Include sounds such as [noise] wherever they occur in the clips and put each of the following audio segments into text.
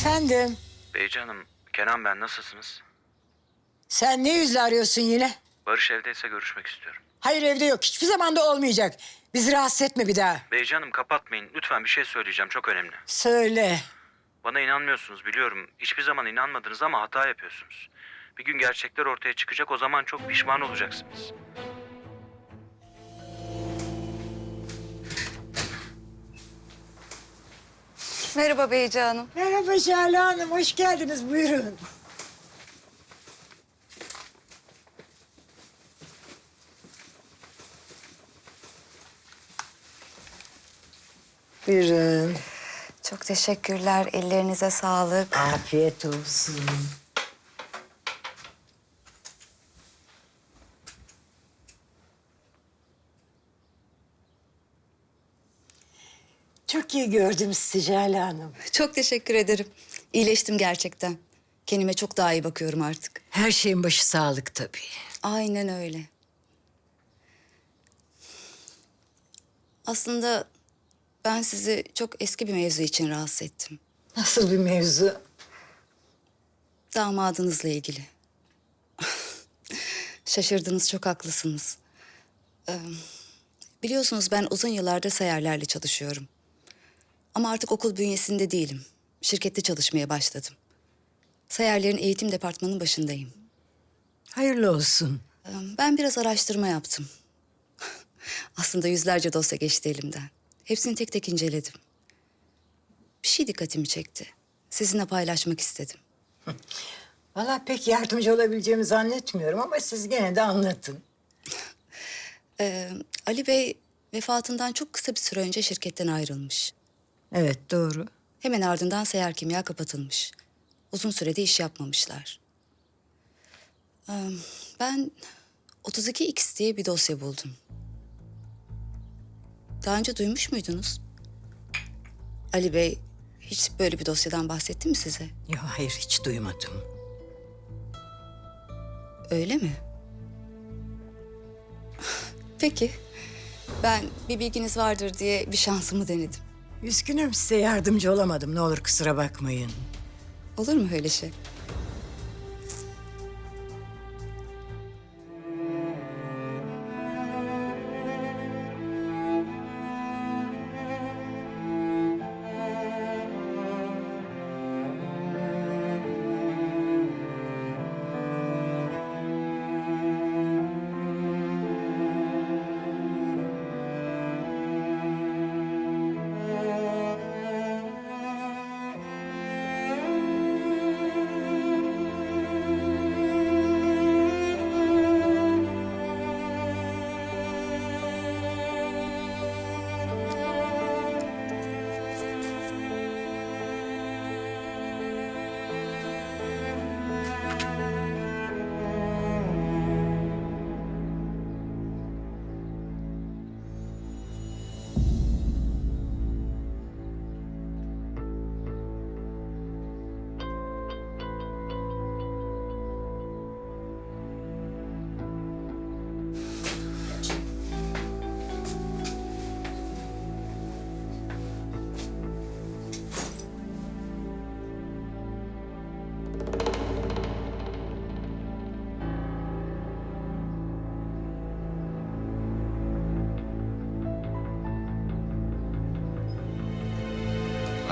Efendim, Beyci Hanım, Kenan ben nasılsınız? sen ne yüzle arıyorsun yine? Barış evdeyse görüşmek istiyorum. Hayır evde yok, hiçbir zaman da olmayacak. Bizi rahatsız etme bir daha. Beyci Hanım kapatmayın. Lütfen bir şey söyleyeceğim. Çok önemli. Söyle. Bana inanmıyorsunuz biliyorum. Hiçbir zaman inanmadınız ama hata yapıyorsunuz. Bir gün gerçekler ortaya çıkacak. O zaman çok pişman olacaksınız. Merhaba Beyci Hanım. Merhaba Şale Hanım, hoş geldiniz. Buyurun. Buyurun. Çok teşekkürler. Ellerinize sağlık. Afiyet olsun. Çok iyi gördüm sizi Jale Hanım. Çok teşekkür ederim. İyileştim gerçekten. Kendime çok daha iyi bakıyorum artık. Her şeyin başı sağlık tabii. Aynen öyle. Aslında ben sizi çok eski bir mevzu için rahatsız ettim. Nasıl bir mevzu? Damadınızla ilgili. [laughs] Şaşırdınız, çok haklısınız. Ee, biliyorsunuz ben uzun yıllardır sayarlarla çalışıyorum. Ama artık okul bünyesinde değilim. Şirkette çalışmaya başladım. Sayarların eğitim departmanının başındayım. Hayırlı olsun. Ee, Ben biraz araştırma yaptım. [laughs] Aslında yüzlerce dosya geçti elimden. Hepsini tek tek inceledim. Bir şey dikkatimi çekti. Sizinle paylaşmak istedim. [laughs] Vallahi pek yardımcı olabileceğimi zannetmiyorum ama siz gene de anlatın. [laughs] Ee, Ali Bey vefatından çok kısa bir süre önce şirketten ayrılmış. Evet doğru. Hemen ardından seyyar kimya kapatılmış. Uzun sürede iş yapmamışlar. Ee, ben 32X diye bir dosya buldum. Daha önce duymuş muydunuz? Ali Bey hiç böyle bir dosyadan bahsetti mi size? Yok hayır hiç duymadım. Öyle mi? Peki. Ben bir bilginiz vardır diye bir şansımı denedim. Üzgünüm size yardımcı olamadım. Ne olur kusura bakmayın. Olur mu öyle şey?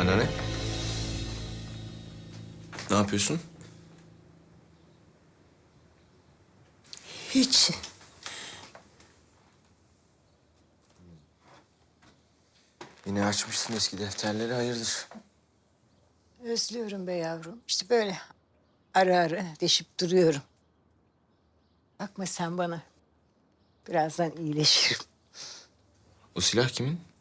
Anneanne. Ne yapıyorsun? Hiç. Yine açmışsın eski defterleri hayırdır? Özlüyorum be yavrum. İşte böyle ara ara deşip duruyorum. Bakma sen bana. Birazdan iyileşirim. O silah kimin?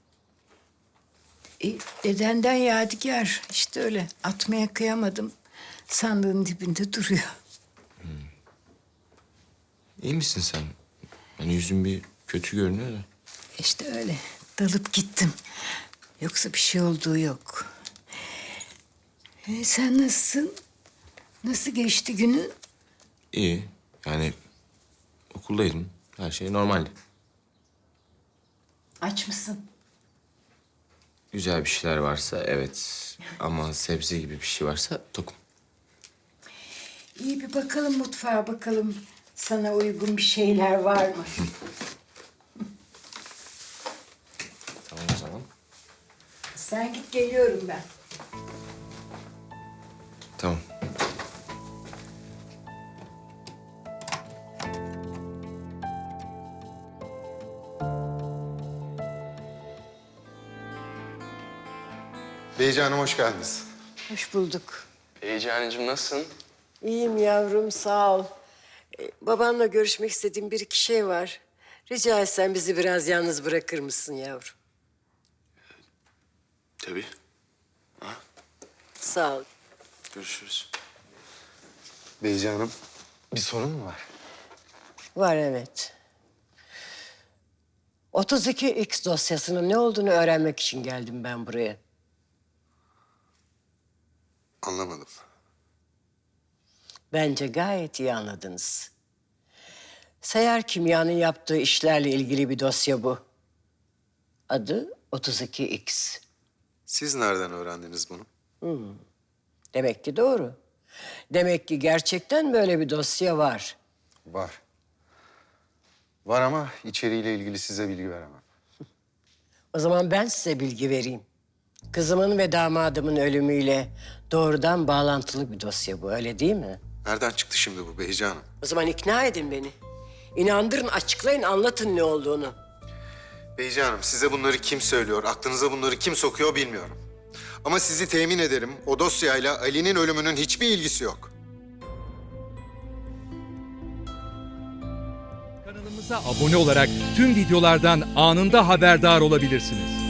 E, dedenden yadigar. İşte öyle. Atmaya kıyamadım. Sandığın dibinde duruyor. İyi misin sen? Yani yüzün bir kötü görünüyor da. İşte öyle. Dalıp gittim. Yoksa bir şey olduğu yok. E, sen nasılsın? Nasıl geçti günün? İyi. Yani okuldaydım. Her şey normaldi. Aç mısın? Güzel bir şeyler varsa evet. Ama sebze gibi bir şey varsa tokum. İyi bir bakalım mutfağa bakalım. Sana uygun bir şeyler var mı? [laughs] [laughs] Tamam o zaman. Sen git geliyorum ben. Beyci Hanım hoş geldiniz. Hoş bulduk. Heyecan'cığım nasılsın? İyiyim yavrum sağ ol. Ee, babanla görüşmek istediğim bir iki şey var. Rica etsem bizi biraz yalnız bırakır mısın yavrum? Tabii. Sağ ol. Görüşürüz. Beyci Hanım bir sorun mu var? Var evet. 32X dosyasının ne olduğunu öğrenmek için geldim ben buraya. Anlamadım. Bence gayet iyi anladınız. Seyyar Kimya'nın yaptığı işlerle ilgili bir dosya bu. Adı 32X. Siz nereden öğrendiniz bunu? Demek ki doğru. Demek ki gerçekten böyle bir dosya var. Var. Var ama içeriğiyle ilgili size bilgi veremem. [laughs] O zaman ben size bilgi vereyim. Kızımın ve damadımın ölümüyle doğrudan bağlantılı bir dosya bu, öyle değil mi? Nereden çıktı şimdi bu Beyci Hanım? O zaman ikna edin beni. İnandırın, açıklayın, anlatın ne olduğunu. Beyci Hanım size bunları kim söylüyor, aklınıza bunları kim sokuyor bilmiyorum. Ama sizi temin ederim o dosyayla Ali'nin ölümünün hiçbir ilgisi yok. Kanalımıza abone olarak tüm videolardan anında haberdar olabilirsiniz.